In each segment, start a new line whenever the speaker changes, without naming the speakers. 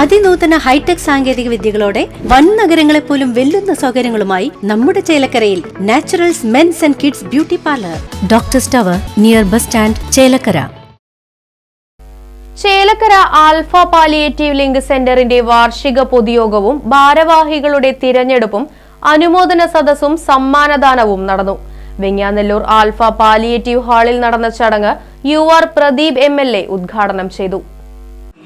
അതിനൂതന hi tech സാങ്കേതിക വിദ്യകളോടെ വൻ നഗരങ്ങളെ പോലും വെല്ലുന്ന സൗകര്യങ്ങളുമായി നമ്മുടെ ചേലക്കരയിൽ naturals men's and kids beauty parlour. Doctor സ്റ്റവർ near bus stand Chelakkara.
Chelakkara alpha palliative link സെന്ററിന്റെ വാർഷിക പൊതുയോഗവും ഭാരവാഹികളുടെ തിരഞ്ഞെടുപ്പും അനുമോദന സദസ്സും സമ്മാനദാനവും നടന്നു. വെങ്ങാനല്ലൂർ ആൽഫ പാലിയേറ്റീവ് ഹാളിൽ നടന്ന ചടങ്ങ് യു ആർ പ്രദീപ് എം ഉദ്ഘാടനം ചെയ്തു.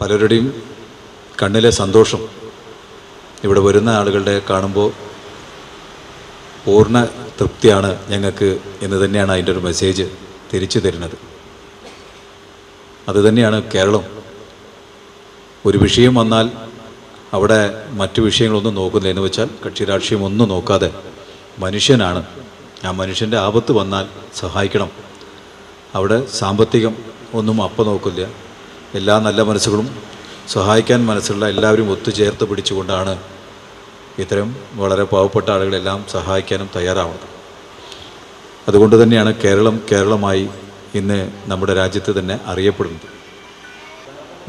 പലരുടെയും കണ്ണിലെ സന്തോഷം ഇവിടെ വരുന്ന ആളുകളുടെ കാണുമ്പോൾ പൂർണ തൃപ്തിയാണ് ഞങ്ങൾക്ക് എന്ന് തന്നെയാണ് അതിന്റെ ഒരു മെസ്സേജ് തിരിച്ചു തരുന്നത്. അതുതന്നെയാണ് കേരളം. ഒരു വിഷയം വന്നാൽ അവിടെ മറ്റു വിഷയങ്ങളൊന്നും നോക്കുന്നില്ല. എന്ന് വെച്ചാൽ കക്ഷി രാഷ്ട്രീയം ഒന്നും നോക്കാതെ മനുഷ്യനാണ്. ആ മനുഷ്യന്റെ ആപത്ത് വന്നാൽ സഹായിക്കണം. അവിടെ സാമ്പത്തികം ഒന്നും അപ്പം നോക്കില്ല. എല്ലാ നല്ല മനസ്സുകളും സഹായിക്കാൻ മനസ്സുള്ള എല്ലാവരും ഒത്തുചേർത്ത് പിടിച്ചുകൊണ്ടാണ് ഇത്തരം വളരെ പാവപ്പെട്ട ആളുകളെല്ലാം സഹായിക്കാനും തയ്യാറാവുന്നത്. അതുകൊണ്ട് തന്നെയാണ് കേരളം കേരളമായി ഇന്ന് നമ്മുടെ രാജ്യത്ത് തന്നെ അറിയപ്പെടുന്നത്.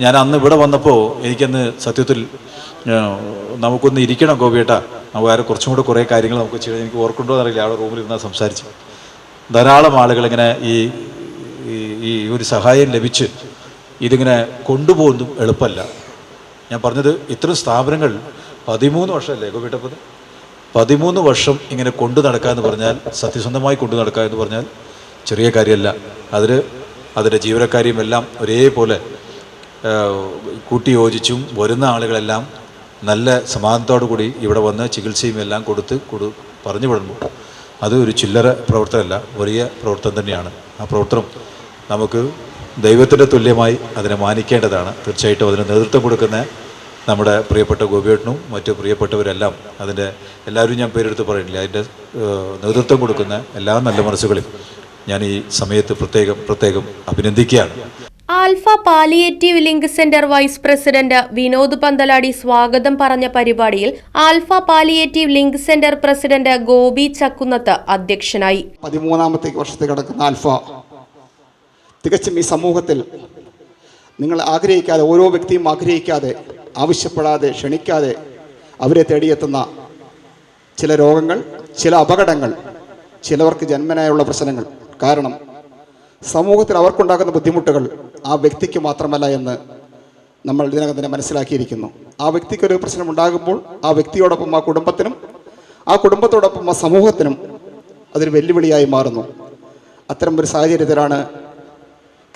ഞാൻ അന്ന് ഇവിടെ വന്നപ്പോൾ എനിക്കന്ന് സത്യത്തിൽ നമുക്കൊന്ന് ഇരിക്കണം ഗോപിയേട്ട. നമുക്ക് വേറെ കുറച്ചും കൂടെ കുറേ കാര്യങ്ങൾ നമുക്ക് ചെയ്യണം. എനിക്ക് ഓർക്കുണ്ടോ എന്നറിയില്ല. അവിടെ റൂമിൽ ഇരുന്നാൽ സംസാരിച്ച്. ധാരാളം ആളുകൾ ഇങ്ങനെ ഈ- ഈ ഒരു സഹായം ലഭിച്ച് ഇതിങ്ങനെ കൊണ്ടുപോകുന്നതും എളുപ്പമല്ല. ഞാൻ പറഞ്ഞത് ഇത്തരം സ്ഥാപനങ്ങൾ പതിമൂന്ന് വർഷമല്ലേ ഗോപിട്ടപ്പത് പതിമൂന്ന് വർഷം ഇങ്ങനെ കൊണ്ടു നടക്കുക എന്ന് പറഞ്ഞാൽ സത്യസന്ധമായി കൊണ്ടു നടക്കുക എന്ന് പറഞ്ഞാൽ ചെറിയ കാര്യമല്ല. അതിൽ അതിന്റെ ജീവനക്കാരെയും എല്ലാം ഒരേപോലെ കൂട്ടിയോജിച്ചും കൂട്ടി യോജിച്ചും വരുന്ന ആളുകളെല്ലാം നല്ല സമാധാനത്തോടു കൂടി ഇവിടെ വന്ന് ചികിത്സയും എല്ലാം കൊടുത്ത് കൊടു പറഞ്ഞു വിടുന്നു. അത് ഒരു ചില്ലറ പ്രവർത്തനമല്ല വലിയ പ്രവർത്തനം തന്നെയാണ്. ആ പ്രവർത്തനം നമുക്ക് ദൈവത്തിന്റെ തുല്യമായി അതിനെ മാനിക്കേണ്ടതാണ്. തീർച്ചയായിട്ടും അതിന് നേതൃത്വം കൊടുക്കുന്ന നമ്മുടെ പ്രിയപ്പെട്ട ഗോപിയേട്ടനും മറ്റു പ്രിയപ്പെട്ടവരെല്ലാം അതിന്റെ എല്ലാവരും ഞാൻ പേരെടുത്ത് പറയുന്നില്ല അതിന്റെ നേതൃത്വം കൊടുക്കുന്ന എല്ലാ നല്ല മനസ്സുകളും ഞാൻ ഈ സമയത്ത് പ്രത്യേകം പ്രത്യേകം അഭിനന്ദിക്കുകയാണ്.
Alpha palliative link centre vice president Vinod Panthaladi സ്വാഗതം പറഞ്ഞ പരിപാടിയിൽ alpha palliative link centre president Gopi Chakkunnath അധ്യക്ഷനായി.
പതിമൂന്നാമത്തെ വർഷത്തെ കിടക്കുന്ന ആൽഫ തികച്ചും ഈ സമൂഹത്തിൽ നിങ്ങൾ ആഗ്രഹിക്കാതെ ഓരോ വ്യക്തിയും ആഗ്രഹിക്കാതെ ആവശ്യപ്പെടാതെ ക്ഷണിക്കാതെ അവരെ തേടിയെത്തുന്ന ചില രോഗങ്ങൾ ചില അപകടങ്ങൾ ചിലവർക്ക് ജന്മനായുള്ള പ്രശ്നങ്ങൾ. കാരണം സമൂഹത്തിൽ അവർക്കുണ്ടാകുന്ന ബുദ്ധിമുട്ടുകൾ ആ വ്യക്തിക്ക് മാത്രമല്ല എന്ന് നമ്മൾ ഇതിനകം തന്നെ മനസ്സിലാക്കിയിരിക്കുന്നു. ആ വ്യക്തിക്കൊരു പ്രശ്നം ഉണ്ടാകുമ്പോൾ ആ വ്യക്തിയോടൊപ്പം ആ കുടുംബത്തിനും ആ കുടുംബത്തോടൊപ്പം ആ സമൂഹത്തിനും അതൊരു വെല്ലുവിളിയായി മാറുന്നു. അത്തരം ഒരു സാഹചര്യത്തിലാണ്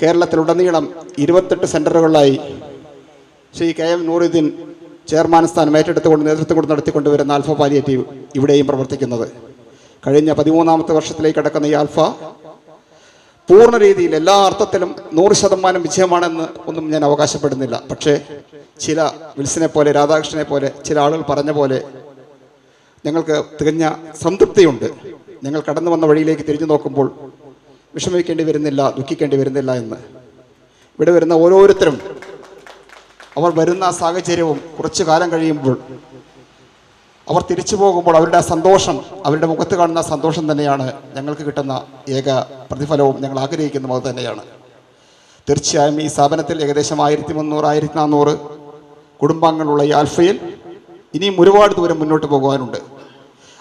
കേരളത്തിലുടനീളം ഇരുപത്തെട്ട് സെന്ററുകളിലായി Sree K M Nooruddin chairman സ്ഥാനം ഏറ്റെടുത്തുകൊണ്ട് നേതൃത്വം കൊണ്ട് നടത്തിക്കൊണ്ടുവരുന്ന ആൽഫ പാലിയേറ്റീവ് ഇവിടെയും പ്രവർത്തിക്കുന്നത്. കഴിഞ്ഞ പതിമൂന്നാമത്തെ വർഷത്തിലേക്ക് കടക്കുന്ന ഈ ആൽഫ പൂർണ രീതിയിൽ എല്ലാ അർത്ഥത്തിലും നൂറ് ശതമാനം വിജയമാണെന്ന് ഒന്നും ഞാൻ അവകാശപ്പെടുന്നില്ല. പക്ഷേ ചില വിൽസിനെ പോലെ രാധാകൃഷ്ണനെ പോലെ ചില ആളുകൾ പറഞ്ഞ പോലെ ഞങ്ങൾക്ക് തികഞ്ഞ സംതൃപ്തിയുണ്ട്. ഞങ്ങൾ കടന്നു വന്ന വഴിയിലേക്ക് തിരിഞ്ഞു നോക്കുമ്പോൾ വിഷമിക്കേണ്ടി വരുന്നില്ല ദുഃഖിക്കേണ്ടി വരുന്നില്ല എന്ന്. ഇവിടെ വരുന്ന ഓരോരുത്തരും അവർ വരുന്ന സാഹചര്യവും കുറച്ചു കാലം കഴിയുമ്പോൾ അവർ തിരിച്ചു പോകുമ്പോൾ അവരുടെ സന്തോഷം അവരുടെ മുഖത്ത് കാണുന്ന സന്തോഷം തന്നെയാണ് ഞങ്ങൾക്ക് കിട്ടുന്ന ഏക പ്രതിഫലവും ഞങ്ങൾ ആഗ്രഹിക്കുന്നതും അത് തന്നെയാണ്. തീർച്ചയായും ഈ സ്ഥാപനത്തിൽ ഏകദേശം ആയിരത്തി മുന്നൂറ് ആയിരത്തി നാനൂറ് കുടുംബാംഗങ്ങളുള്ള ഈ ആൽഫയിൽ ഇനിയും ഒരുപാട് ദൂരം മുന്നോട്ട് പോകുവാനുണ്ട്.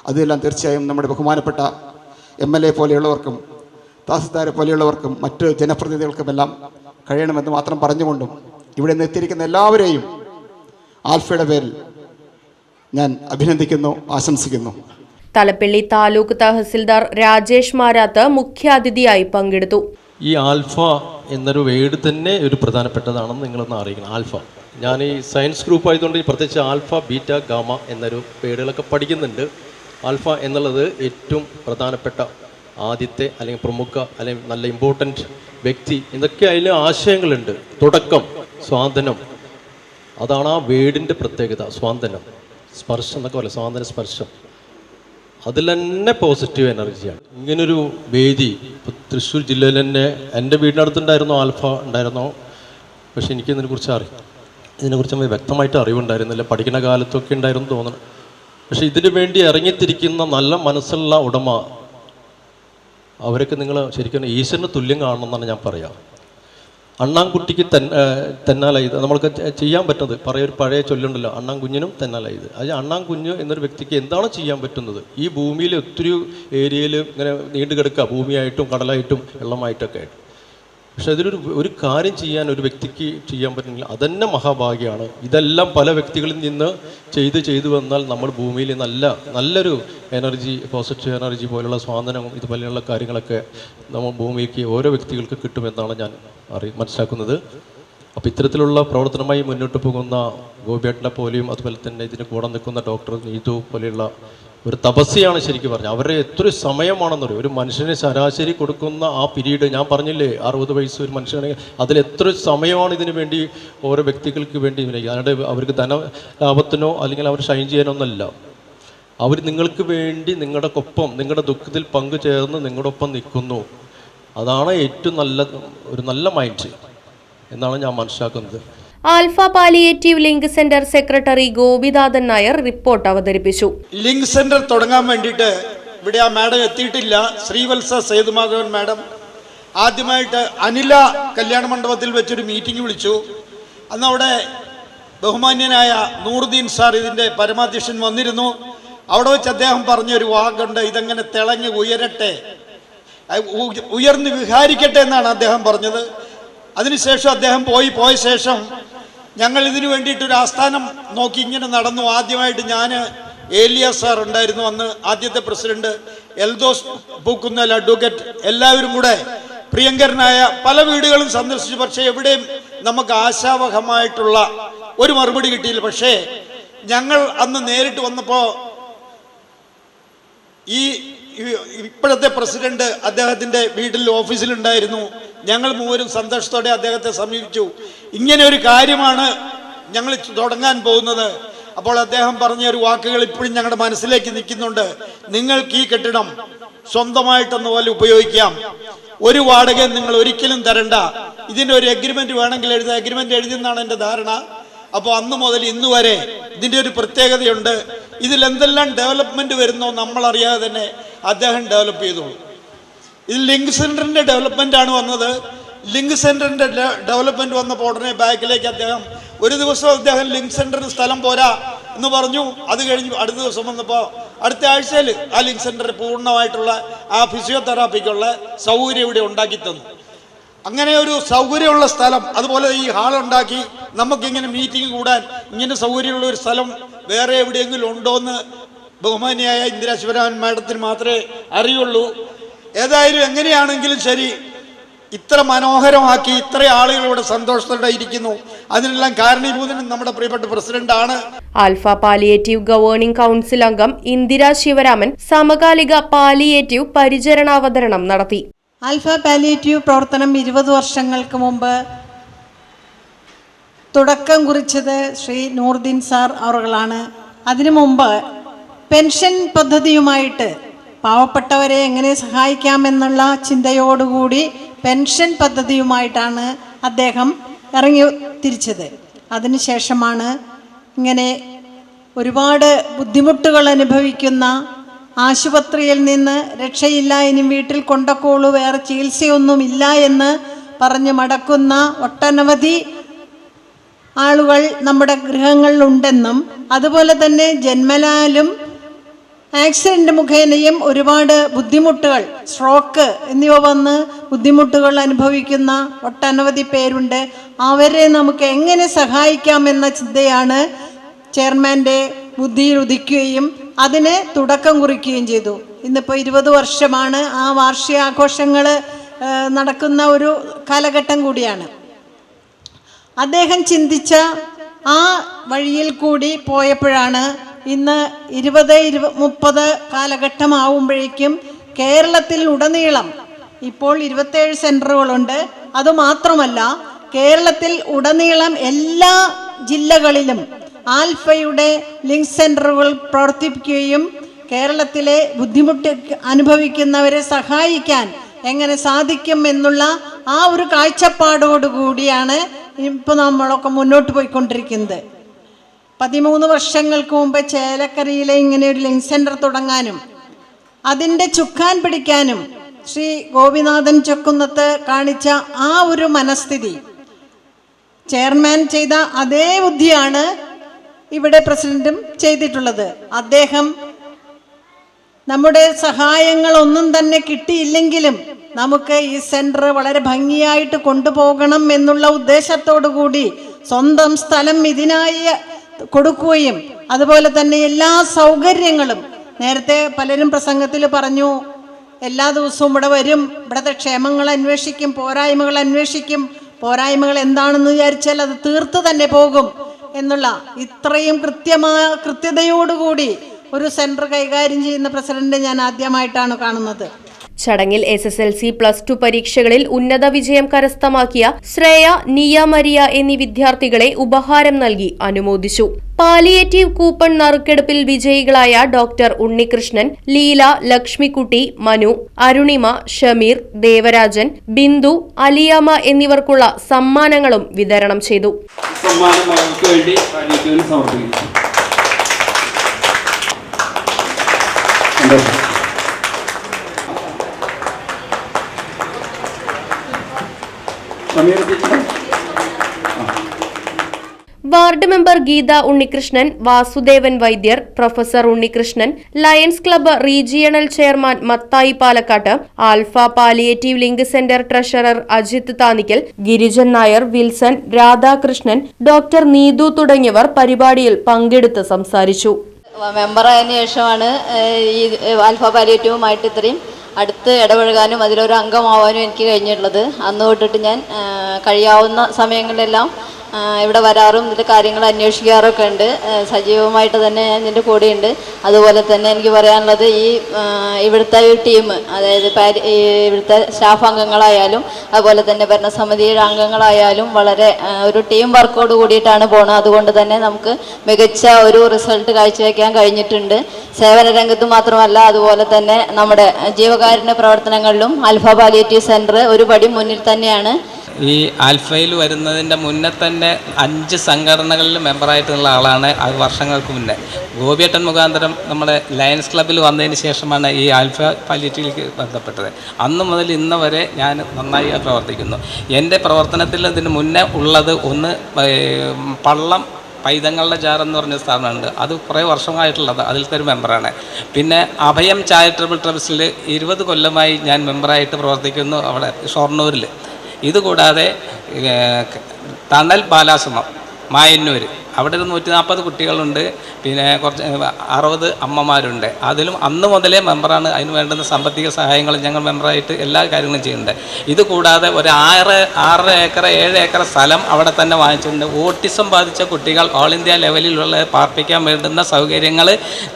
അതെല്ലാം തീർച്ചയായും നമ്മുടെ ബഹുമാനപ്പെട്ട എം എൽ എ പോലെയുള്ളവർക്കും തഹസിൽദാരെ പോലെയുള്ളവർക്കും മറ്റ് ജനപ്രതിനിധികൾക്കുമെല്ലാം കഴിയണമെന്ന് മാത്രം പറഞ്ഞുകൊണ്ടും ഇവിടെ നിന്ന് എത്തിയിരിക്കുന്ന എല്ലാവരെയും ആൽഫയുടെ പേരിൽ ഞാൻ അഭിനന്ദിക്കുന്നു ആശംസിക്കുന്നു.
തലപ്പള്ളി താലൂക്ക് തഹസിൽദാർ രാജേഷ് മാരാത്ത് മുഖ്യാതിഥിയായി പങ്കെടുത്തു.
ഈ ആൽഫ എന്നൊരു വേർഡ് തന്നെ ഒരു പ്രധാനപ്പെട്ടതാണെന്ന് നിങ്ങളൊന്ന് അറിയിക്കണം. ആൽഫ. ഞാൻ ഈ സയൻസ് ഗ്രൂപ്പ് ആയതുകൊണ്ട് ഈ പ്രത്യേകിച്ച് ആൽഫ ബീറ്റ ഗാമ എന്നൊരു വേർഡുകളൊക്കെ പഠിക്കുന്നുണ്ട്. ആൽഫ എന്നുള്ളത് ഏറ്റവും പ്രധാനപ്പെട്ട ആദ്യത്തെ അല്ലെങ്കിൽ പ്രമുഖ അല്ലെങ്കിൽ നല്ല ഇമ്പോർട്ടന്റ് വ്യക്തി. ഇതൊക്കെ അതിൽ ആശയങ്ങളുണ്ട്. തുടക്കം സ്വാതന്ത്ര്യം അതാണ് ആ വീടിന്റെ പ്രത്യേകത സ്വാതന്ത്ര്യം സ്പർശം എന്നൊക്കെ പറയും സ്വാതന്ത്ര്യ സ്പർശം. അതിൽ തന്നെ പോസിറ്റീവ് എനർജിയാണ് ഇങ്ങനൊരു വേദി ഇപ്പോൾ തൃശ്ശൂർ ജില്ലയിൽ തന്നെ എന്റെ വീടിനടുത്തുണ്ടായിരുന്നു ആൽഫ ഉണ്ടായിരുന്നോ? പക്ഷെ എനിക്ക് ഇതിനെക്കുറിച്ച് അറി ഇതിനെക്കുറിച്ച് നമ്മൾ വ്യക്തമായിട്ട് അറിവുണ്ടായിരുന്നില്ല. പഠിക്കുന്ന കാലത്തൊക്കെ ഉണ്ടായിരുന്നു തോന്നുന്നു. പക്ഷേ ഇതിനു വേണ്ടി ഇറങ്ങിത്തിരിക്കുന്ന നല്ല മനസ്സുള്ള ഉടമ അവരൊക്കെ നിങ്ങൾ ശരിക്കും ഈശ്വരന് തുല്യം കാണണമെന്നാണ് ഞാൻ പറയാം. അണ്ണാൻകുട്ടിക്ക് തെൻ തെന്നാല ഇത്. നമ്മൾക്ക് ചെയ്യാൻ പറ്റുന്നത്. പറയ ഒരു പഴയ ചൊല്ലുണ്ടല്ലോ അണ്ണാൻ കുഞ്ഞിനും തെന്നാല ഇത്. അത് അണ്ണാൻ കുഞ്ഞ് എന്നൊരു വ്യക്തിക്ക് എന്താണ് ചെയ്യാൻ പറ്റുന്നത്? ഈ ഭൂമിയിൽ ഒത്തിരി ഏരിയയിൽ ഇങ്ങനെ നീണ്ടുകിടക്കുക ഭൂമിയായിട്ടും കടലായിട്ടും വെള്ളമായിട്ടൊക്കെ ആയിട്ട്. പക്ഷെ അതിലൊരു ഒരു കാര്യം ചെയ്യാൻ ഒരു വ്യക്തിക്ക് ചെയ്യാൻ പറ്റുന്നില്ല. അതന്നെ മഹാഭാഗ്യമാണ് ഇതെല്ലാം പല വ്യക്തികളിൽ നിന്ന് ചെയ്ത് ചെയ്തു വന്നാൽ നമ്മൾ ഭൂമിയിൽ നല്ല നല്ലൊരു എനർജി പോസിറ്റീവ് എനർജി പോലുള്ള സ്വാതന്ത്ര്യം ഇതുപോലെയുള്ള കാര്യങ്ങളൊക്കെ നമ്മൾ ഭൂമിക്ക് ഓരോ വ്യക്തികൾക്ക് കിട്ടുമെന്നാണ് ഞാൻ അറി മനസ്സിലാക്കുന്നത്. അപ്പോൾ ഇത്തരത്തിലുള്ള പ്രവർത്തനമായി മുന്നോട്ട് പോകുന്ന ഗോപിയേട്ടനെ പോലെയും അതുപോലെ തന്നെ ഇതിന് കൂടെ നിൽക്കുന്ന ഡോക്ടർ നീതു പോലെയുള്ള ഒരു തപസ്യയാണ് ശരിക്കും പറഞ്ഞത്. അവരുടെ എത്ര സമയമാണെന്നറിയോ? ഒരു മനുഷ്യന് ശരാശരി കൊടുക്കുന്ന ആ പിരീഡ് ഞാൻ പറഞ്ഞില്ലേ അറുപത് വയസ്സ് ഒരു മനുഷ്യനാണെങ്കിൽ അതിൽ എത്ര സമയമാണ് ഇതിനു വേണ്ടി ഓരോ വ്യക്തികൾക്ക് വേണ്ടി അതിനായിട്ട് അവർക്ക് ധന ലാഭത്തിനോ അല്ലെങ്കിൽ അവർ ഷൈൻ ചെയ്യാനൊന്നല്ല അവർ നിങ്ങൾക്ക് വേണ്ടി നിങ്ങളുടെ ഒപ്പം നിങ്ങളുടെ ദുഃഖത്തിൽ പങ്കുചേർന്ന് നിങ്ങളുടെ ഒപ്പം നിൽക്കുന്നു. അതാണ് ഏറ്റവും നല്ല ഒരു നല്ല മൈൻഡ് എന്നാണ് ഞാൻ മനസ്സിലാക്കുന്നത്.
Alpha palliative link centre secretary Gopinathan Nair report അവതരിപ്പിച്ചു.
ലിങ്ക് സെന്റർ തുടങ്ങാൻ വേണ്ടിയിട്ട് ഇവിടെ ആ മാഡം എത്തിയിട്ടില്ല. ശ്രീവത്സ സേതുമാധവൻ മാഡം. ആദ്യമായിട്ട് അനില കല്യാണ മണ്ഡപത്തിൽ വെച്ചൊരു മീറ്റിംഗ് വിളിച്ചു. അന്ന് അവിടെ ബഹുമാന്യനായ നൂറുദ്ദീൻ സാർ ഇതിന്റെ പരമാധ്യക്ഷൻ വന്നിരുന്നു. അവിടെ വെച്ച് അദ്ദേഹം പറഞ്ഞൊരു വാക്കുണ്ട് ഇതെങ്ങനെ തിളങ്ങി ഉയരട്ടെ? ഉയർന്ന് വിഹാരിക്കട്ടെ എന്നാണ് അദ്ദേഹം പറഞ്ഞത്. അതിനുശേഷം അദ്ദേഹം പോയി. പോയ ശേഷം ഞങ്ങൾ ഇതിനു വേണ്ടിയിട്ട് ഒരു ആസ്ഥാനം നോക്കി ഇങ്ങനെ നടന്നു. ആദ്യമായിട്ട് ഞാൻ ഏലിയ സാർ ഉണ്ടായിരുന്നു അന്ന്. ആദ്യത്തെ പ്രസിഡന്റ് എൽദോസ് പൂക്കുന്നൽ അഡ്വക്കേറ്റ്. എല്ലാവരും കൂടെ പ്രിയങ്കരനായ പല വീടുകളും സന്ദർശിച്ചു. പക്ഷേ എവിടെയും നമുക്ക് ആശാവഹമായിട്ടുള്ള ഒരു മറുപടി കിട്ടിയില്ല. പക്ഷേ ഞങ്ങൾ അന്ന് നേരിട്ട് വന്നപ്പോൾ ഈ- ഇപ്പോഴത്തെ പ്രസിഡന്റ് അദ്ദേഹത്തിന്റെ വീട്ടിൽ ഓഫീസിലുണ്ടായിരുന്നു. ഞങ്ങൾ മൂവരും സന്തോഷത്തോടെ അദ്ദേഹത്തെ സമീപിച്ചു. ഇങ്ങനെ ഒരു കാര്യമാണ് ഞങ്ങൾ തുടങ്ങാൻ പോകുന്നത്. അപ്പോൾ അദ്ദേഹം പറഞ്ഞ ഒരു വാക്കുകൾ ഇപ്പോഴും ഞങ്ങളുടെ മനസ്സിലേക്ക് നിൽക്കുന്നുണ്ട്. നിങ്ങൾക്ക് ഈ കെട്ടിടം സ്വന്തമായിട്ടൊന്ന് പോലെ ഉപയോഗിക്കാം. ഒരു വാടക നിങ്ങൾ ഒരിക്കലും തരണ്ട. ഇതിന്റെ ഒരു അഗ്രിമെന്റ് വേണമെങ്കിൽ എഴുതാം. അഗ്രിമെന്റ് എഴുതിയെന്നാണ് എന്റെ ധാരണ. അപ്പോൾ അന്ന് മുതൽ ഇന്ന് വരെ ഇതിന്റെ ഒരു പ്രത്യേകതയുണ്ട്. ഇതിൽ എന്തെല്ലാം ഡെവലപ്മെന്റ് വരുന്നോ നമ്മൾ അറിയാതെ തന്നെ അദ്ദേഹം ഡെവലപ്പ് ചെയ്തോളൂ. ഇത് ലിങ്ക് ഡെവലപ്മെന്റ് ആണ് വന്നത്. ലിങ്ക് സെന്ററിന്റെ ഡെവലപ്മെന്റ് വന്നപ്പോൾ ഉടനെ ബാക്കിലേക്ക് അദ്ദേഹം ഒരു ദിവസം അദ്ദേഹം ലിങ്ക് സെന്ററിന് സ്ഥലം പോരാ എന്ന് പറഞ്ഞു. അത് കഴിഞ്ഞ് അടുത്ത ദിവസം വന്നപ്പോൾ അടുത്ത ആഴ്ചയിൽ ആ ലിങ്ക് സെന്റർ പൂർണമായിട്ടുള്ള ആ ഫിസിയോതെറാപ്പിക്കുള്ള സൗകര്യം ഇവിടെ ഉണ്ടാക്കി തന്നു. അങ്ങനെ ഒരു സൗകര്യമുള്ള സ്ഥലം അതുപോലെ ഈ ഹാൾ ഉണ്ടാക്കി. നമുക്കിങ്ങനെ മീറ്റിംഗ് കൂടാൻ ഇങ്ങനെ സൗകര്യമുള്ള ഒരു സ്ഥലം വേറെ എവിടെയെങ്കിലും ഉണ്ടോ എന്ന് ബഹുമാനിയായ ഇന്ദിരാ ശിവരാമൻ മാഡത്തിന് മാത്രമേ അറിയുള്ളൂ. ഏതായാലും എങ്ങനെയാണെങ്കിലും ശരി ഇത്ര മനോഹരമാക്കി ഇത്ര ആളുകളോട് ഇവിടെ സന്തോഷത്തോടെ ഇരിക്കുന്നു. അതിനെല്ലാം കാരണീഭൂതനും നമ്മുടെ പ്രിയപ്പെട്ട പ്രസിഡന്റ് ആണ്
ആൽഫ പാലിയേറ്റീവ് ഗവേണിംഗ് കൗൺസിൽ അംഗം ഇന്ദിരാ ശിവരാമൻ സമകാലിക പാലിയേറ്റീവ് പരിചരണാവതരണം നടത്തി.
ആൽഫ പാലിയേറ്റീവ് പ്രവർത്തനം ഇരുപത് വർഷങ്ങൾക്ക് മുമ്പ് തുടക്കം കുറിച്ചത് ശ്രീ നൂർദീൻ സാർ അവറുകളാണ്. അതിനു മുമ്പ് പെൻഷൻ പദ്ധതിയുമായിട്ട് പാവപ്പെട്ടവരെ എങ്ങനെ സഹായിക്കാമെന്നുള്ള ചിന്തയോടുകൂടി പെൻഷൻ പദ്ധതിയുമായിട്ടാണ് അദ്ദേഹം ഇറങ്ങി തിരിച്ചത്. അതിനുശേഷമാണ് ഇങ്ങനെ ഒരുപാട് ബുദ്ധിമുട്ടുകൾ അനുഭവിക്കുന്ന ആശുപത്രിയിൽ നിന്ന് രക്ഷയില്ല ഇനി വീട്ടിൽ കൊണ്ടക്കോളൂ വേറെ ചികിത്സയൊന്നുമില്ല എന്ന് പറഞ്ഞ് മടക്കുന്ന ഒട്ടനവധി ആളുകൾ നമ്മുടെ ഗൃഹങ്ങളിലുണ്ടെന്നും അതുപോലെ തന്നെ ജന്മലാലും ആക്സിഡന്റ് മുഖേനയും ഒരുപാട് ബുദ്ധിമുട്ടുകൾ സ്ട്രോക്ക് എന്നിവ വന്ന് ബുദ്ധിമുട്ടുകൾ അനുഭവിക്കുന്ന ഒട്ടനവധി പേരുണ്ട്. അവരെ നമുക്ക് എങ്ങനെ സഹായിക്കാമെന്ന ചിന്തയാണ് ചെയർമാന്റെ ബുദ്ധിയിൽ ഉദിക്കുകയും അതിന് തുടക്കം കുറിക്കുകയും ചെയ്തു. ഇന്നിപ്പോൾ ഇരുപത് വർഷമാണ് ആ വാർഷികാഘോഷങ്ങൾ നടക്കുന്ന ഒരു കാലഘട്ടം കൂടിയാണ്. അദ്ദേഹം ചിന്തിച്ച ആ വഴിയിൽ കൂടി പോയപ്പോഴാണ് ഇന്ന് ഇരുപത് ഇരുപ മുപ്പത് കാലഘട്ടമാവുമ്പോഴേക്കും കേരളത്തിൽ ഉടനീളം ഇപ്പോൾ ഇരുപത്തേഴ് സെന്ററുകളുണ്ട് അതുമാത്രമല്ല കേരളത്തിൽ ഉടനീളം എല്ലാ ജില്ലകളിലും ആൽഫയുടെ ലിങ്ക് സെന്ററുകൾ പ്രവർത്തിപ്പിക്കുകയും കേരളത്തിലെ ബുദ്ധിമുട്ട് അനുഭവിക്കുന്നവരെ സഹായിക്കാൻ എങ്ങനെ സാധിക്കും എന്നുള്ള ആ ഒരു കാഴ്ചപ്പാടോടുകൂടിയാണ് ഇപ്പോൾ നമ്മളൊക്കെ മുന്നോട്ട് പോയിക്കൊണ്ടിരിക്കുന്നത്. പതിമൂന്ന് വർഷങ്ങൾക്ക് മുമ്പ് ചേലക്കരയിലെ ഇങ്ങനെ ഒരു ലിങ്ക് സെന്റർ തുടങ്ങാനും അതിന്റെ ചുക്കാൻ പിടിക്കാനും ശ്രീ ഗോപിനാഥൻ ചൊക്കുന്നത്ത് കാണിച്ച ആ ഒരു മനസ്ഥിതി ചെയർമാൻ ചെയ്ത അതേ ബുദ്ധിയാണ് ഇവിടെ പ്രസിഡന്റും ചെയ്തിട്ടുള്ളത്. അദ്ദേഹം നമ്മുടെ സഹായങ്ങളൊന്നും തന്നെ കിട്ടിയില്ലെങ്കിലും നമുക്ക് ഈ സെന്റർ വളരെ ഭംഗിയായിട്ട് കൊണ്ടുപോകണം എന്നുള്ള ഉദ്ദേശത്തോടു കൂടി സ്വന്തം സ്ഥലം ഇതിനായി കൊടുക്കുകയും അതുപോലെ തന്നെ എല്ലാ സൗകര്യങ്ങളും. നേരത്തെ പലരും പ്രസംഗത്തിൽ പറഞ്ഞു എല്ലാ ദിവസവും ഇവിടെ വരും ഇവിടുത്തെ ക്ഷേമങ്ങൾ അന്വേഷിക്കും പോരായ്മകൾ അന്വേഷിക്കും. പോരായ്മകൾ എന്താണെന്ന് വിചാരിച്ചാൽ അത് തീർത്ത് തന്നെ പോകും. എന്നുള്ള ഇത്രയും കൃത്യമായ കൃത്യതയോടുകൂടി ഒരു സെന്റർ കൈകാര്യം ചെയ്യുന്ന പ്രസിഡന്റ് ഞാൻ ആദ്യമായിട്ടാണ് കാണുന്നത്.
ചടങ്ങിൽ S S L C plus two പരീക്ഷകളിൽ ഉന്നത വിജയം കരസ്ഥമാക്കിയ ശ്രേയ നിയ മരിയ എന്നീ വിദ്യാർത്ഥികളെ ഉപഹാരം നൽകി അനുമോദിച്ചു. പാലിയേറ്റീവ് കൂപ്പൺ നറുക്കെടുപ്പിൽ വിജയികളായ ഡോക്ടർ ഉണ്ണികൃഷ്ണൻ ലീല ലക്ഷ്മിക്കുട്ടി മനു അരുണിമ ഷമീർ ദേവരാജൻ ബിന്ദു അലിയാമ എന്നിവർക്കുള്ള സമ്മാനങ്ങളും വിതരണം ചെയ്തു. Ward member Geetha Unnikrishnan Vasudevan Vaidyar professor Unnikrishnan lions club regional chairman Mathai Palakkatt alpha palliative link centre treasurer Ajith Thanikkal Girijan Nair Wilson Radhakrishnan doctor Neethu തുടങ്ങിയവർ പരിപാടിയിൽ പങ്കെടുത്ത് സംസാരിച്ചു.
മെമ്പറായതിനു ശേഷമാണ് ഈ ആൽഫ പാലിയേറ്റീവുമായിട്ട് ഇത്രയും അടുത്ത് ഇടപഴകാനും അതിലൊരു അംഗമാവാനും എനിക്ക് കഴിഞ്ഞിട്ടുള്ളത്. അന്ന് തൊട്ടിട്ട് ഞാൻ കഴിയാവുന്ന സമയങ്ങളിലെല്ലാം ഇവിടെ വരാറും ഇതിന്റെ കാര്യങ്ങൾ അന്വേഷിക്കാറൊക്കെ ഉണ്ട്. സജീവമായിട്ട് തന്നെ ഞാൻ ഇതിന്റെ കൂടെയുണ്ട്. അതുപോലെ തന്നെ എനിക്ക് പറയാനുള്ളത് ഈ ഇവിടുത്തെ ഒരു ടീം അതായത് ഇവിടുത്തെ സ്റ്റാഫ് അംഗങ്ങളായാലും അതുപോലെ തന്നെ ഭരണസമിതിയുടെ അംഗങ്ങളായാലും വളരെ ഒരു ടീം വർക്കോട് കൂടിയിട്ടാണ് പോണത്. അതുകൊണ്ട് തന്നെ നമുക്ക് മികച്ച ഒരു റിസൾട്ട് കാഴ്ചവെക്കാൻ കഴിഞ്ഞിട്ടുണ്ട്. സേവന രംഗത്ത് മാത്രമല്ല അതുപോലെ തന്നെ നമ്മുടെ ജീവകാരുണ്യ പ്രവർത്തനങ്ങളിലും അൽഫ പാലിയേറ്റീവ് സെന്റർ ഒരു പടി മുന്നിൽ തന്നെയാണ്.
ഈ ആൽഫയിൽ വരുന്നതിന്റെ മുന്നേ തന്നെ അഞ്ച് സംഘടനകളിൽ മെമ്പറായിട്ടുള്ള ആളാണ് അത് വർഷങ്ങൾക്ക് മുന്നേ. ഗോപിയേട്ടൻ മുഖാന്തരം നമ്മുടെ ലയൻസ് ക്ലബ്ബിൽ വന്നതിന് ശേഷമാണ് ഈ ആൽഫ പാലിറ്റിയിലേക്ക് ബന്ധപ്പെട്ടത്. അന്ന് മുതൽ ഇന്ന് വരെ ഞാൻ നന്നായി പ്രവർത്തിക്കുന്നു. എന്റെ പ്രവർത്തനത്തിൽ ഇതിന് മുന്നേ ഉള്ളത് ഒന്ന് പള്ളം പൈതങ്ങളുടെ ചാർ എന്ന് പറഞ്ഞ സ്ഥാപനമുണ്ട്. അത് കുറേ വർഷമായിട്ടുള്ളത് അതിലത്തെ ഒരു മെമ്പറാണ്. പിന്നെ അഭയം ചാരിറ്റബിൾ ട്രസ്റ്റിൽ ഇരുപത് കൊല്ലമായി ഞാൻ മെമ്പറായിട്ട് പ്രവർത്തിക്കുന്നു അവിടെ ഷൊർണൂരിൽ. ഇതുകൂടാതെ തണൽ ബാലാശ്രമം. മായന്നൂർ അവിടെ ഒരു നൂറ്റി നാൽപ്പത് കുട്ടികളുണ്ട്. പിന്നെ കുറച്ച് അറുപത് അമ്മമാരുണ്ട്. അതിലും അന്ന് മുതലേ മെമ്പറാണ്. അതിന് വേണ്ടുന്ന സാമ്പത്തിക സഹായങ്ങൾ ഞങ്ങൾ മെമ്പറായിട്ട് എല്ലാ കാര്യങ്ങളും ചെയ്യുന്നുണ്ട്. ഇത് കൂടാതെ ഒരു ആറ് ആറര ഏക്കർ ഏഴ് ഏക്കർ സ്ഥലം അവിടെ തന്നെ വാങ്ങിച്ചിട്ടുണ്ട്. ഓട്ടിസം ബാധിച്ച കുട്ടികൾ ഓൾ ഇന്ത്യ ലെവലിലുള്ള പാർപ്പിക്കാൻ വേണ്ടുന്ന സൗകര്യങ്ങൾ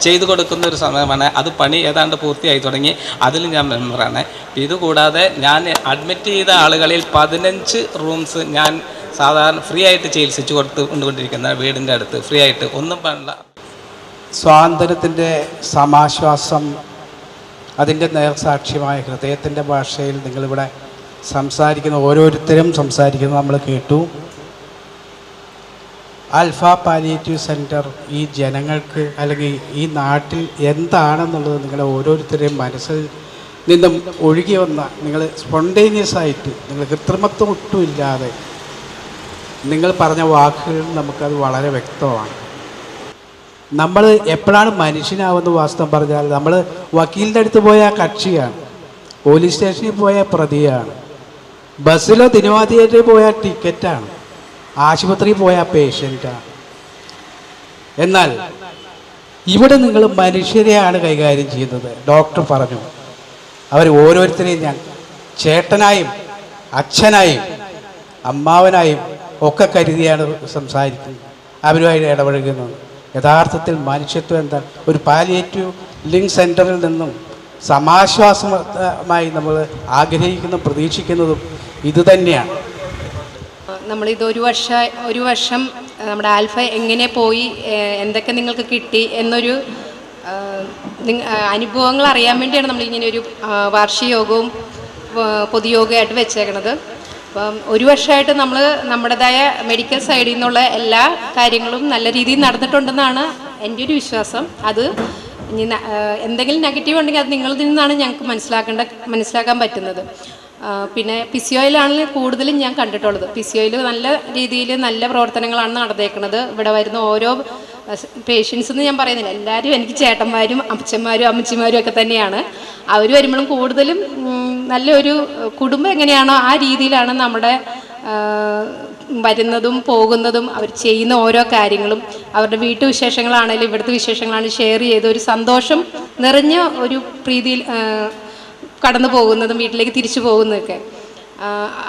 ചെയ്തു കൊടുക്കുന്ന ഒരു സമയമാണ്. അത് പണി ഏതാണ്ട് പൂർത്തിയായി തുടങ്ങി. അതിൽ ഞാൻ മെമ്പറാണ്. ഇതുകൂടാതെ ഞാൻ അഡ്മിറ്റ് ചെയ്ത ആളുകളിൽ പതിനഞ്ച് റൂംസ് ഞാൻ സാധാരണ ഫ്രീ ആയിട്ട് ചികിത്സിച്ചു കൊടുത്ത് കൊണ്ടുകൊണ്ടിരിക്കുന്ന വീടിന്റെ അടുത്ത് ഫ്രീ ആയിട്ട് ഒന്നും വേണ്ട
സ്വാതന്ത്ര്യത്തിന്റെ സമാശ്വാസം അതിന്റെ നേർസാക്ഷ്യമായ ഹൃദയത്തിന്റെ ഭാഷയിൽ നിങ്ങളിവിടെ സംസാരിക്കുന്ന ഓരോരുത്തരും സംസാരിക്കുന്നത് നമ്മൾ കേട്ടു. ആൽഫ പാലിയേറ്റീവ് സെന്റർ ഈ ജനങ്ങൾക്ക് അല്ലെങ്കിൽ ഈ നാട്ടിൽ എന്താണെന്നുള്ളത് നിങ്ങളെ ഓരോരുത്തരുടെയും മനസ്സിൽ നിന്നും ഒഴുകി വന്ന നിങ്ങൾ സ്പോണ്ടേനിയസ് ആയിട്ട് നിങ്ങൾ കൃത്രിമത്വം ഒട്ടും ഇല്ലാതെ നിങ്ങൾ പറഞ്ഞ വാക്കുകൾ നമുക്കത് വളരെ വ്യക്തമാണ്. നമ്മൾ എപ്പോഴാണ് മനുഷ്യനാവുന്ന വാസ്തവം പറഞ്ഞാൽ നമ്മൾ വക്കീലിന്റെ അടുത്ത് പോയ കക്ഷിയാണ് പോലീസ് സ്റ്റേഷനിൽ പോയ പ്രതിയാണ് ബസ്സിലോ തിരുവാതിരി പോയ ടിക്കറ്റാണ് ആശുപത്രിയിൽ പോയ പേഷ്യന്റാണ് എന്നാൽ ഇവിടെ നിങ്ങൾ മനുഷ്യരെയാണ് കൈകാര്യം ചെയ്യുന്നത് ഡോക്ടർ പറഞ്ഞു. അവർ ഓരോരുത്തരെയും ഞാൻ ചേട്ടനായും അച്ഛനായും അമ്മാവനായും ഒക്കെ കരുതിയാണ് സംസാരിക്കുന്നത്. അവരുമായി ഇടപഴകുന്നത്. യഥാർത്ഥത്തിൽ മനുഷ്യത്വം എന്താ? ഒരു പാലിയേറ്റീവ് ലിങ്ക് സെന്ററിൽ നിന്നും സമാശ്വാസമായി നമ്മൾ ആഗ്രഹിക്കുന്നതും പ്രതീക്ഷിക്കുന്നതും ഇതുതന്നെയാണ്
നമ്മളിത് ഒരു വർഷ ഒരു വർഷം നമ്മുടെ ആൽഫ എങ്ങനെ പോയി എന്തൊക്കെ നിങ്ങൾക്ക് കിട്ടി എന്നൊരു അനുഭവങ്ങൾ അറിയാൻ വേണ്ടിയാണ് നമ്മളിങ്ങനെ ഒരു വാർഷിക യോഗവും പൊതുയോഗമായിട്ട് വെച്ചേക്കണത്. അപ്പം ഒരു വർഷമായിട്ട് നമ്മൾ നമ്മുടേതായ മെഡിക്കൽ സൈഡിൽ നിന്നുള്ള എല്ലാ കാര്യങ്ങളും നല്ല രീതിയിൽ നടന്നിട്ടുണ്ടെന്നാണ് എന്റെ ഒരു വിശ്വാസം. അത് ഇനി എന്തെങ്കിലും നെഗറ്റീവ് ഉണ്ടെങ്കിൽ അത് നിങ്ങളിൽ നിന്നാണ് ഞങ്ങൾക്ക് മനസ്സിലാക്കേണ്ട മനസ്സിലാക്കാൻ പറ്റുന്നത്. പിന്നെ ഒയിലാണ് കൂടുതലും ഞാൻ കണ്ടിട്ടുള്ളത്. പിസിയോയിൽ നല്ല രീതിയിൽ നല്ല പ്രവർത്തനങ്ങളാണ് നടന്നേക്കുന്നത് ഇവിടെ വരുന്ന ഓരോ പേഷ്യൻസ് എന്ന് ഞാൻ പറയുന്നില്ല. എല്ലാവരും എനിക്ക് ചേട്ടന്മാരും അച്ഛന്മാരും അമ്മച്ചിമാരും ഒക്കെ തന്നെയാണ്. അവർ വരുമ്പോഴും കൂടുതലും നല്ലൊരു കുടുംബം എങ്ങനെയാണോ ആ രീതിയിലാണ് നമ്മുടെ വരുന്നതും പോകുന്നതും അവർ ചെയ്യുന്ന ഓരോ കാര്യങ്ങളും. അവരുടെ വീട്ടുവിശേഷങ്ങളാണെങ്കിലും ഇവിടുത്തെ വിശേഷങ്ങളാണെങ്കിലും ഷെയർ ചെയ്ത് ഒരു സന്തോഷം നിറഞ്ഞ ഒരു പ്രീതിയിൽ കടന്നു പോകുന്നതും വീട്ടിലേക്ക് തിരിച്ചു പോകുന്നതൊക്കെ.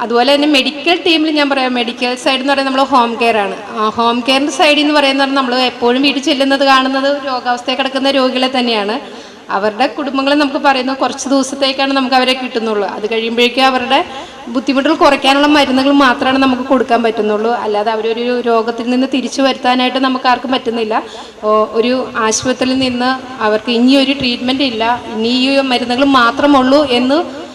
അതുപോലെ തന്നെ മെഡിക്കൽ ടീമിൽ ഞാൻ പറയാം മെഡിക്കൽ സൈഡ് എന്ന് പറയുന്നത് നമ്മൾ ഹോം കെയർ ആണ്. ഹോം കെയറിന്റെ സൈഡിൽ എന്ന് പറയുന്നത് നമ്മൾ എപ്പോഴും വീട്ടിൽ ചെല്ലുന്നത് കാണുന്നത് രോഗാവസ്ഥയിൽ കിടക്കുന്ന രോഗികളെ തന്നെയാണ്. അവരുടെ കുടുംബങ്ങളെ നമുക്ക് പറയുന്നത് കുറച്ച് ദിവസത്തേക്കാണ് നമുക്ക് അവരെ കിട്ടുന്നുള്ളൂ. അത് കഴിയുമ്പോഴേക്കും അവരുടെ ബുദ്ധിമുട്ടുകൾ കുറയ്ക്കാനുള്ള മരുന്നുകൾ മാത്രമാണ് നമുക്ക് കൊടുക്കാൻ പറ്റുന്നുള്ളൂ. അല്ലാതെ അവരൊരു രോഗത്തിൽ നിന്ന് തിരിച്ചു വരുത്താനായിട്ട് നമുക്ക് ആർക്കും പറ്റുന്നില്ല. ഒരു ആശുപത്രിയിൽ നിന്ന് അവർക്ക് ഇനിയൊരു ട്രീറ്റ്മെന്റ് ഇല്ല. ഇനി ഈ മരുന്നുകൾ മാത്രമുള്ളൂ എന്ന്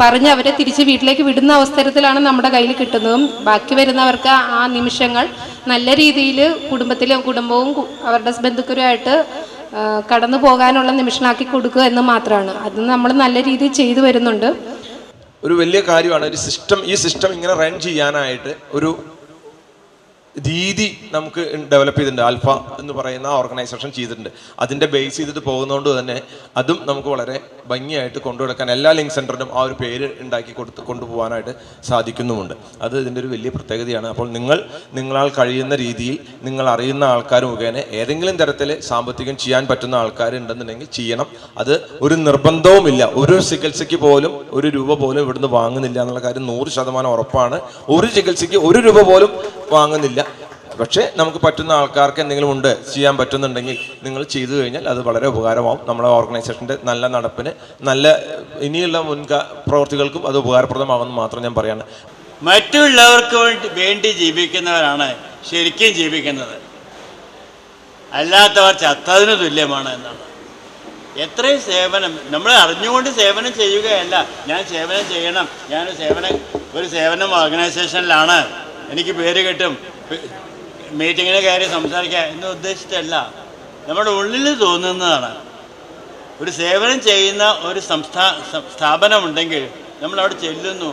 പറഞ്ഞ് അവരെ തിരിച്ച് വീട്ടിലേക്ക് വിടുന്ന അവസരത്തിലാണ് നമ്മുടെ കയ്യിൽ കിട്ടുന്നതും. ബാക്കി വരുന്നവർക്ക് ആ നിമിഷങ്ങൾ നല്ല രീതിയിൽ കുടുംബത്തിലെ കുടുംബവും അവരുടെ ബന്ധുക്കരുമായിട്ട് കടന്നു പോകാനുള്ള നിമിഷമാക്കി കൊടുക്കുക എന്ന് മാത്രമാണ്. അത് നമ്മൾ നല്ല രീതിയിൽ ചെയ്തു വരുന്നുണ്ട്.
ഒരു വലിയ കാര്യമാണ് ഒരു സിസ്റ്റം ഈ സിസ്റ്റം ഇങ്ങനെ റൺ ചെയ്യാനായിട്ട് ഒരു രീതി നമുക്ക് ഡെവലപ്പ് ചെയ്തിട്ടുണ്ട്. ആൽഫ എന്ന് പറയുന്ന ഓർഗനൈസേഷൻ ചെയ്തിട്ടുണ്ട്. അതിന്റെ ബേസ് ചെയ്തിട്ട് പോകുന്നതുകൊണ്ട് തന്നെ അതും നമുക്ക് വളരെ ഭംഗിയായിട്ട് കൊണ്ടുനടക്കാൻ എല്ലാ ലിങ്ക് സെന്ററിനും ആ ഒരു പേര് ഉണ്ടാക്കി കൊടുത്ത് കൊണ്ടുപോകാനായിട്ട് സാധിക്കുന്നുമുണ്ട്. അത് ഇതിന്റെ ഒരു വലിയ പ്രത്യേകതയാണ്. അപ്പോൾ നിങ്ങൾ നിങ്ങളാൽ കഴിയുന്ന രീതിയിൽ നിങ്ങൾ അറിയുന്ന ആൾക്കാർ മുഖേന ഏതെങ്കിലും തരത്തിൽ സാമ്പത്തികം ചെയ്യാൻ പറ്റുന്ന ആൾക്കാരുണ്ടെന്നുണ്ടെങ്കിൽ ചെയ്യണം. അത് ഒരു നിർബന്ധവുമില്ല. ഒരു ചികിത്സയ്ക്ക് പോലും ഒരു രൂപ പോലും ഇവിടുന്ന് വാങ്ങുന്നില്ല എന്നുള്ള കാര്യം നൂറ് ശതമാനം ഉറപ്പാണ്. ഒരു ചികിത്സയ്ക്ക് ഒരു രൂപ പോലും വാങ്ങുന്നില്ല. പക്ഷേ നമുക്ക് പറ്റുന്ന ആൾക്കാർക്ക് എന്തെങ്കിലും ഉണ്ട് ചെയ്യാൻ പറ്റുന്നുണ്ടെങ്കിൽ നിങ്ങൾ ചെയ്തു കഴിഞ്ഞാൽ അത് വളരെ ഉപകാരമാവും. നമ്മുടെ ഓർഗനൈസേഷന്റെ നല്ല നടപ്പിന് നല്ല ഇനിയുള്ള മുൻക പ്രവർത്തികൾക്കും അത് ഉപകാരപ്രദമാകുമെന്ന് മാത്രം ഞാൻ പറയാണ്.
മറ്റുള്ളവർക്ക് വേണ്ടി വേണ്ടി ജീവിക്കുന്നവരാണ് ശരിക്കും ജീവിക്കുന്നത്. അല്ലാത്തവർ ചത്തതിന് തുല്യമാണ് എന്നാണ്. എത്രയും സേവനം നമ്മൾ അറിഞ്ഞുകൊണ്ട് സേവനം ചെയ്യുകയല്ല. ഞാൻ സേവനം ചെയ്യണം. ഞാൻ സേവനം ഒരു സേവനം ഓർഗനൈസേഷനിലാണ്. എനിക്ക് പേര് കിട്ടും. മീറ്റിങ്ങിന് കയറി സംസാരിക്കുക എന്ന് ഉദ്ദേശിച്ചല്ല നമ്മുടെ ഉള്ളിൽ തോന്നുന്നതാണ്. ഒരു സേവനം ചെയ്യുന്ന ഒരു സംസ്ഥാ സ്ഥാപനമുണ്ടെങ്കിൽ നമ്മൾ അവിടെ ചെല്ലുന്നു.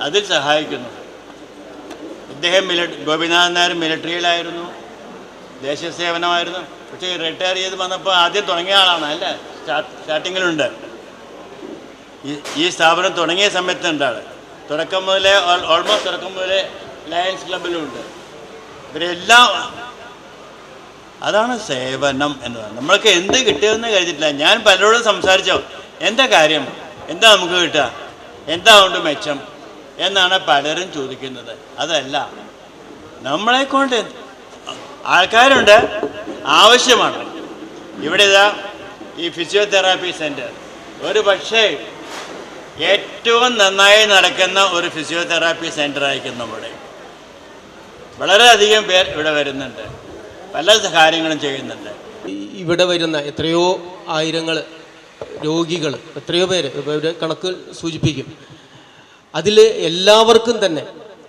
അതിൽ സഹായിക്കുന്നു. ഇദ്ദേഹം മിലിട്ട ഗോപിനാഥൻ നായർ മിലിറ്ററിയിലായിരുന്നു ദേശീയ സേവനമായിരുന്നു. പക്ഷേ റിട്ടയർ ചെയ്ത് വന്നപ്പോൾ ആദ്യം തുടങ്ങിയ ആളാണ് അല്ലേ? സ്റ്റാർട്ട് സ്റ്റാർട്ടിങ്ങിലുണ്ട്. ഈ ഈ സ്ഥാപനം തുടങ്ങിയ സമയത്തുണ്ട് ആൾ തുടക്കം മുതലേ ഓൾമോസ്റ്റ് തുടക്കം മുതലേ ലയൺസ് ക്ലബിലുണ്ട് ഇവരെല്ലാം അതാണ് സേവനം എന്ന് പറയുന്നത്. നമ്മൾക്ക് എന്ത് കിട്ടിയതെന്ന് കരുതിയിട്ടില്ല. ഞാൻ പലരോടും സംസാരിച്ചോ. എന്താ കാര്യം? എന്താ നമുക്ക് കിട്ടുക? എന്താ കൊണ്ട് മെച്ചം? എന്നാണ് പലരും ചോദിക്കുന്നത്. അതല്ല നമ്മളെ കൊണ്ട് ആൾക്കാരുണ്ട്. ആവശ്യമാണ്. ഇവിടെ ഇതാ ഈ ഫിസിയോതെറാപ്പി സെന്റർ ഒരു പക്ഷേ ഏറ്റവും നന്നായി നടക്കുന്ന ഒരു ഫിസിയോതെറാപ്പി സെന്റർ ആയിരിക്കും നമ്മുടെ. വളരെയധികം പേർ ഇവിടെ വരുന്നുണ്ട്. പല കാര്യങ്ങളും ചെയ്യുന്നുണ്ട്.
ഇവിടെ വരുന്ന എത്രയോ ആയിരങ്ങൾ രോഗികൾ എത്രയോ പേര് കണക്ക് സൂചിപ്പിക്കും. അതിൽ എല്ലാവർക്കും തന്നെ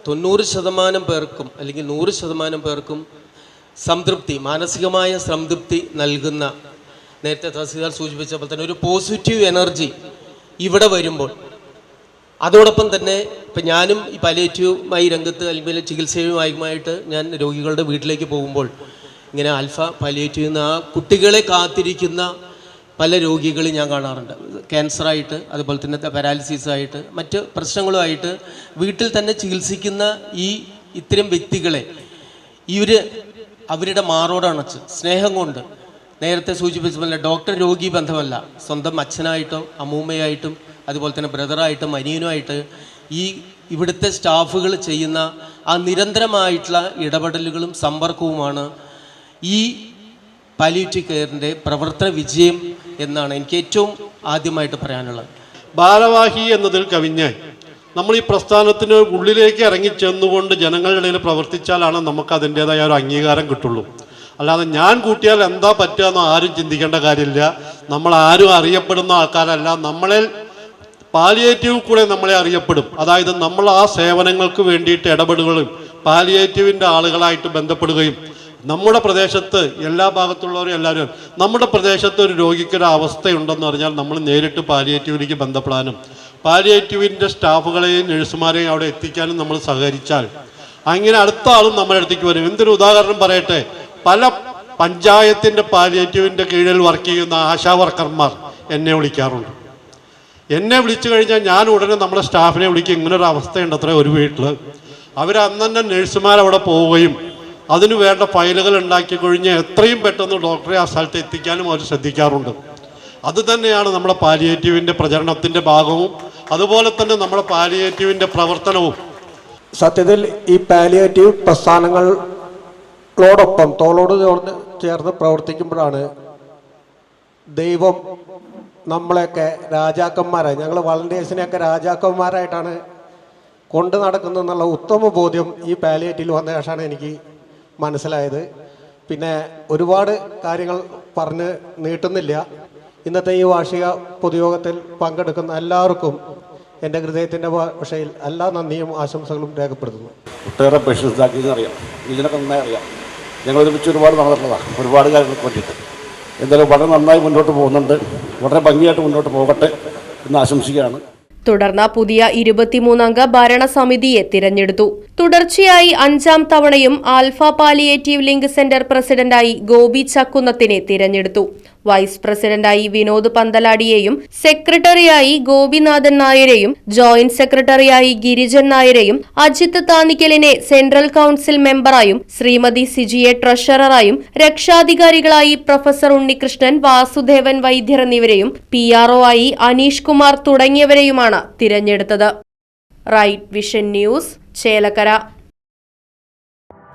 തൊണ്ണൂറ് ശതമാനം പേർക്കും അല്ലെങ്കിൽ നൂറ് ശതമാനം പേർക്കും സംതൃപ്തി മാനസികമായ സംതൃപ്തി നൽകുന്ന നേരത്തെ തഹസീൽദാർ സൂചിപ്പിച്ചപ്പോൾ തന്നെ ഒരു പോസിറ്റീവ് എനർജി ഇവിടെ വരുമ്പോൾ. അതോടൊപ്പം തന്നെ ഇപ്പം ഞാനും ഈ പലേറ്റീവുമായി രംഗത്ത് അല്ലെങ്കിൽ ചികിത്സയുമായിട്ട് ഞാൻ രോഗികളുടെ വീട്ടിലേക്ക് പോകുമ്പോൾ ഇങ്ങനെ ആൽഫ പലേറ്റീവ് എന്ന ആ കുട്ടികളെ കാത്തിരിക്കുന്ന പല രോഗികളും ഞാൻ കാണാറുണ്ട്. ക്യാൻസറായിട്ട് അതുപോലെ തന്നെ പാരാലിസിസ് ആയിട്ട് മറ്റ് പ്രശ്നങ്ങളുമായിട്ട് വീട്ടിൽ തന്നെ ചികിത്സിക്കുന്ന ഈ ഇത്തരം വ്യക്തികളെ ഇവർ അവരുടെ മാറോടണച്ച് സ്നേഹം കൊണ്ട്
നേരത്തെ സൂചിപ്പിച്ചതുപോലെ ഡോക്ടർ രോഗി ബന്ധമല്ല. സ്വന്തം അച്ഛനായിട്ടും അമ്മൂമ്മയായിട്ടും അതുപോലെ തന്നെ ബ്രദറായിട്ടും അനിയനുമായിട്ട് ഈ ഇവിടുത്തെ സ്റ്റാഫുകൾ ചെയ്യുന്ന ആ നിരന്തരമായിട്ടുള്ള ഇടപെടലുകളും സമ്പർക്കവുമാണ് ഈ പാലിയേറ്റീവ് കെയറിന്റെ പ്രവർത്തന വിജയം എന്നാണ് എനിക്ക് ഏറ്റവും ആദ്യമായിട്ട് പറയാനുള്ളത്.
ഭാരവാഹി എന്നതിൽ കവിഞ്ഞ് നമ്മൾ ഈ പ്രസ്ഥാനത്തിന് ഉള്ളിലേക്ക് ഇറങ്ങി ചെന്നുകൊണ്ട് ജനങ്ങളുടെ ഇടയിൽ പ്രവർത്തിച്ചാലാണ് നമുക്ക് അതിന്റെതായ ഒരു അംഗീകാരം കിട്ടുള്ളൂ. അല്ലാതെ ഞാൻ കൂട്ടിയാൽ എന്താ പറ്റുക എന്ന് ആരും ചിന്തിക്കേണ്ട കാര്യമില്ല. നമ്മൾ ആരും അറിയപ്പെടുന്ന ആൾക്കാരല്ല. നമ്മളിൽ പാലിയേറ്റീവ് കൂടെ നമ്മളെ അറിയപ്പെടും. അതായത് നമ്മൾ ആ സേവനങ്ങൾക്ക് വേണ്ടിയിട്ട് ഇടപെടുകയും പാലിയേറ്റീവിന്റെ ആളുകളായിട്ട് ബന്ധപ്പെടുകയും നമ്മുടെ പ്രദേശത്ത് എല്ലാ ഭാഗത്തുള്ളവരും എല്ലാവരും നമ്മുടെ പ്രദേശത്ത് ഒരു രോഗിക്കൊരു അവസ്ഥയുണ്ടെന്ന് പറഞ്ഞാൽ നമ്മൾ നേരിട്ട് പാലിയേറ്റീവിലേക്ക് ബന്ധപ്പെടാനും പാലിയേറ്റീവിന്റെ സ്റ്റാഫുകളെയും നഴ്സുമാരെയും അവിടെ എത്തിക്കാനും നമ്മൾ സഹകരിച്ചാൽ അങ്ങനെ അടുത്ത ആളും നമ്മുടെ അടുത്തേക്ക് വരും. എന്തൊരു ഉദാഹരണം പറയട്ടെ? പല പഞ്ചായത്തിന്റെ പാലിയേറ്റീവിന്റെ കീഴിൽ വർക്ക് ചെയ്യുന്ന ആശാ വർക്കർമാർ എന്നെ വിളിക്കാറുണ്ട്. എന്നെ വിളിച്ചു കഴിഞ്ഞാൽ ഞാൻ ഉടനെ നമ്മുടെ സ്റ്റാഫിനെ വിളിക്കും. ഇങ്ങനൊരു അവസ്ഥയുണ്ട് അത്ര ഒരു വീട്ടിൽ അവർ അന്ന് തന്നെ നഴ്സുമാർ അവിടെ പോവുകയും അതിനു വേണ്ട ഫയലുകൾ ഉണ്ടാക്കി കഴിഞ്ഞ് എത്രയും പെട്ടെന്ന് ഡോക്ടറെ ആ സ്ഥലത്ത് എത്തിക്കാനും അവർ ശ്രദ്ധിക്കാറുണ്ട്. അത് തന്നെയാണ് നമ്മുടെ പാലിയേറ്റീവിന്റെ പ്രചരണത്തിന്റെ ഭാഗവും. അതുപോലെ തന്നെ നമ്മുടെ പാലിയേറ്റീവിന്റെ പ്രവർത്തനവും.
സത്യത്തിൽ ഈ പാലിയേറ്റീവ് പ്രസ്ഥാനങ്ങളോടൊപ്പം തോളോട് ചേർന്ന് ചേർന്ന് പ്രവർത്തിക്കുമ്പോഴാണ് ദൈവം നമ്മളെയൊക്കെ രാജാക്കന്മാരായി ഞങ്ങൾ വളണ്ടിയേഴ്സിനെയൊക്കെ രാജാക്കന്മാരായിട്ടാണ് കൊണ്ട് നടക്കുന്നതെന്നുള്ള ഉത്തമ ബോധ്യം ഈ പാലിയേറ്റിൽ വന്ന ശേഷമാണ് എനിക്ക് മനസ്സിലായത്. പിന്നെ ഒരുപാട് കാര്യങ്ങൾ പറഞ്ഞ് നീട്ടുന്നില്ല. ഇന്നത്തെ ഈ വാർഷിക പൊതുയോഗത്തിൽ പങ്കെടുക്കുന്ന എല്ലാവർക്കും എന്റെ ഹൃദയത്തിന്റെ ഭാഷയിൽ എല്ലാ നന്ദിയും ആശംസകളും രേഖപ്പെടുത്തുന്നു.
ഒട്ടേറെ പേഷ്യൻസ് അറിയാം ഇതിനൊക്കെ നന്നായി അറിയാം. ഞങ്ങൾ ഒരുമിച്ച് ഒരുപാട് നടന്നിട്ടുള്ളതാണ് ഒരുപാട് കാര്യങ്ങൾക്ക് വേണ്ടിയിട്ട് എന്തായാലും വളരെ നന്നായി മുന്നോട്ട് പോകുന്നുണ്ട്. വളരെ ഭംഗിയായിട്ട് മുന്നോട്ട് പോകട്ടെ എന്ന് ആശംസിക്കുകയാണ്.
തുടർന്ന് പുതിയ ഇരുപത്തിമൂന്നംഗ ഭരണസമിതിയെ തിരഞ്ഞെടുത്തു. തുടർച്ചയായി അഞ്ചാം തവണയും ആൽഫ പാലിയേറ്റീവ് ലിങ്ക് സെന്റർ പ്രസിഡന്റായി ഗോപി ചക്കുന്നത്തിനെ തിരഞ്ഞെടുത്തു. വൈസ് പ്രസിഡന്റായി വിനോദ് പന്തലാടിയെയും സെക്രട്ടറിയായി ഗോപിനാഥൻ നായരെയും ജോയിന്റ് സെക്രട്ടറിയായി ഗിരിജൻ നായരെയും അജിത് താനിക്കലിനെ സെൻട്രൽ കൌൺസിൽ മെമ്പറായും ശ്രീമതി സിജിയെ ട്രഷററായും രക്ഷാധികാരികളായി പ്രൊഫസർ ഉണ്ണികൃഷ്ണൻ വാസുദേവൻ വൈദ്യർ എന്നിവരെയും പി ആയി അനീഷ് കുമാർ തുടങ്ങിയവരെയുമാണ് തിരഞ്ഞെടുത്തത്. Right vision news Chelakkara.